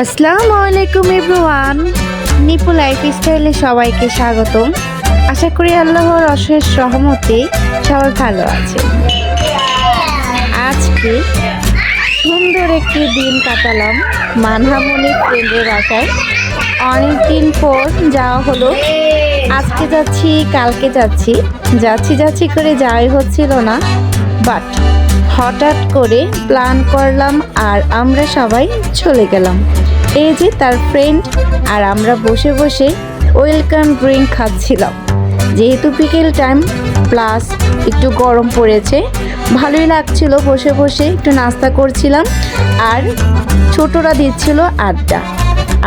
আসসালামু আলাইকুম everyone. Nipu life স্টাইলে সবাইকে স্বাগতম। আশা করি আল্লাহর অশেষ রহমতে সবাই ভালো আছে। আজকে সুন্দর একটি দিন কাটালাম মানহামনি ফ্রেন্ডের বাসায় অনেক দিন পর যাওয়া হলো। আজকে যাচ্ছি, কালকে যাচ্ছি। যাচ্ছি যাচ্ছি করে যাওয়াই হচ্ছিল না বাট হঠাৎ করে প্ল্যান করলাম আর আমরা সবাই চলে গেলাম। এই যে তার ফ্রেন্ড আর আমরা বসে বসে ওয়েলকাম ড্রিঙ্ক খাচ্ছিলাম। যেহেতু বিকেল টাইম প্লাস একটু গরম পড়েছে, ভালোই লাগছিল বসে বসে একটু নাস্তা করছিলাম আর ছোটরা দিচ্ছিল আড্ডা।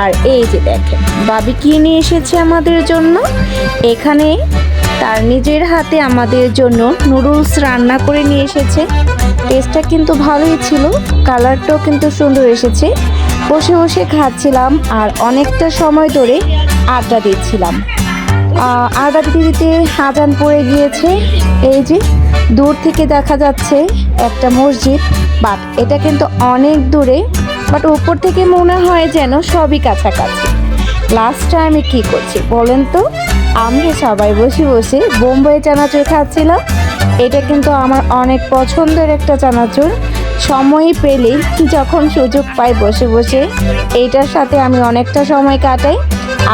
আর এই যে দেখেন, বাবি কি নিয়ে এসেছে আমাদের জন্য? এখানে তার নিজের হাতে আমাদের জন্য নুডলস রান্না করে নিয়ে এসেছে। টেস্টটা কিন্তু ভালোই ছিল কালারটাও কিন্তু সুন্দর এসেছে। বসে বসে খাচ্ছিলাম আর অনেকটা সময় ধরে আড্ডা দিচ্ছিলাম। আড্ডা দিতে দিতে হাজান পড়ে গিয়েছে। এই যে দূর থেকে দেখা যাচ্ছে একটা মসজিদ, বাট এটা কিন্তু অনেক দূরে, বাট উপর থেকে মনে হয় যেন সবই কাছাকাছি। লাস্টে আমি কি করছি বলেন তো? আমরা সবাই বসে বসে বোম্বাই চানাচুর খাচ্ছিলাম। এটা কিন্তু আমার অনেক পছন্দের একটা চানাচুর। সময় পেলে যখন সুযোগ পাই বসে বসে এইটার সাথে আমি অনেকটা সময় কাটাই।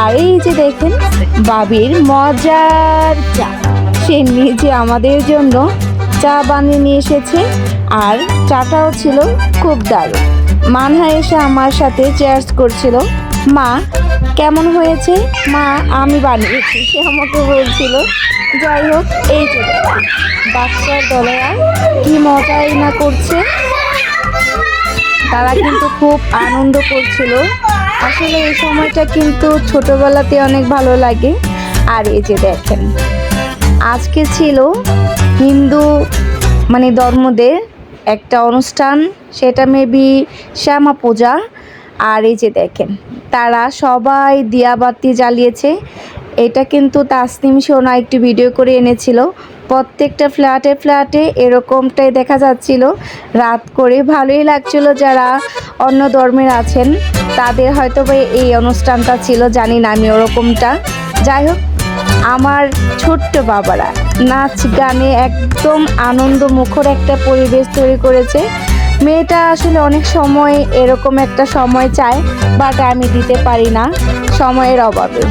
আর এই যে দেখেন, বাবির মজার চা। সে নিজে আমাদের জন্য চা বানিয়ে নিয়ে এসেছে আর চাটাও ছিল খুব দারুণ। মানহা এসে আমার সাথে চেয়ার্স করছিল। মা, কেমন হয়েছে? মা, আমি বানিয়েছি। সে আমাকে বলছিল, যাই হোক, এই যে, বাচ্চার দলেরা কি মজাই না করছে? তারা কিন্তু খুব আনন্দ করছিল। আসলে এই সময়টা কিন্তু ছোটবেলাতে অনেক ভালো লাগে। আর এই যে দেখেন, আজকে ছিল হিন্দু মানে ধর্মদের একটা অনুষ্ঠান, সেটা মেবি শ্যামা পূজা আর এই যে দেখেন, তারা সবাই দিয়াবাতি জ্বালিয়েছে। এটা কিন্তু তাসনিম সোনা একটি ভিডিও করে এনেছিল। প্রত্যেকটা ফ্ল্যাটে ফ্ল্যাটে এরকমটাই দেখা যাচ্ছিল। রাত করে ভালোই লাগছিল যারা অন্য ধর্মের আছেন, তাদের হয়তো এই অনুষ্ঠানটা ছিল, জানি না আমি ওরকমটা। যাই হোক, আমার ছোট্ট বাবারা নাচ গানে একদম আনন্দ মুখর একটা পরিবেশ তৈরি করেছে। মেয়েটা আসলে অনেক সময় এরকম একটা সময় চায় বাট আমি দিতে পারি না সময়ের অভাবে।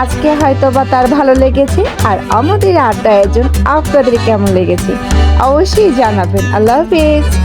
আজকে হয়তো বা তার ভালো লেগেছে, আর আমাদের আড্ডা আয়োজন আপনাদের কেমন লেগেছে? অবশ্যই জানাবেন। আল্লাহ হাফিজ।